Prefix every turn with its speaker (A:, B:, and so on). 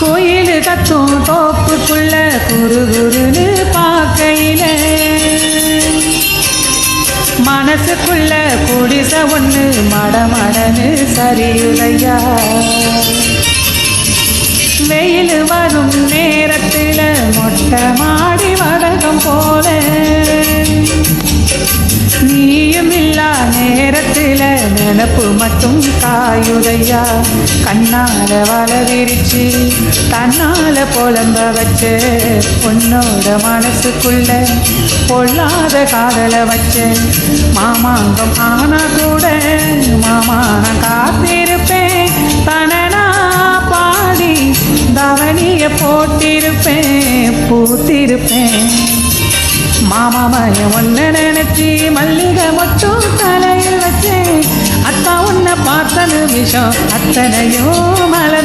A: கோயில் கத்தும் தோப்புக்குள்ள குரு குருன்னு பார்க்கையில. மனசுக்குள்ள குடிச ஒண்ணு மடமடனு சரியுதையா. வெயில் வரும் நேரத்தில் மொட்டை மாடி வடகம் போல நினப்பு மட்டும் காயுதையா? கண்ணால வள விரிச்சு தன்னால புலம்ப வச்சு. உன்னோட மனசுக்குள்ள பொல்லாத காதலை வச்சு. மாமாங்கம் ஆனா கூட மாமா நான் காத்திருப்பேன். தனனா பாடி தவணிய போட்டிருப்பேன். பூத்திருப்பேன். மாமா மயம் ஒன்ன நினைச்சி மல்லிகை மட்டும் உன்னை பார்த்த நிமிஷம் அத்தனையோ மலர்ந்துருச்சு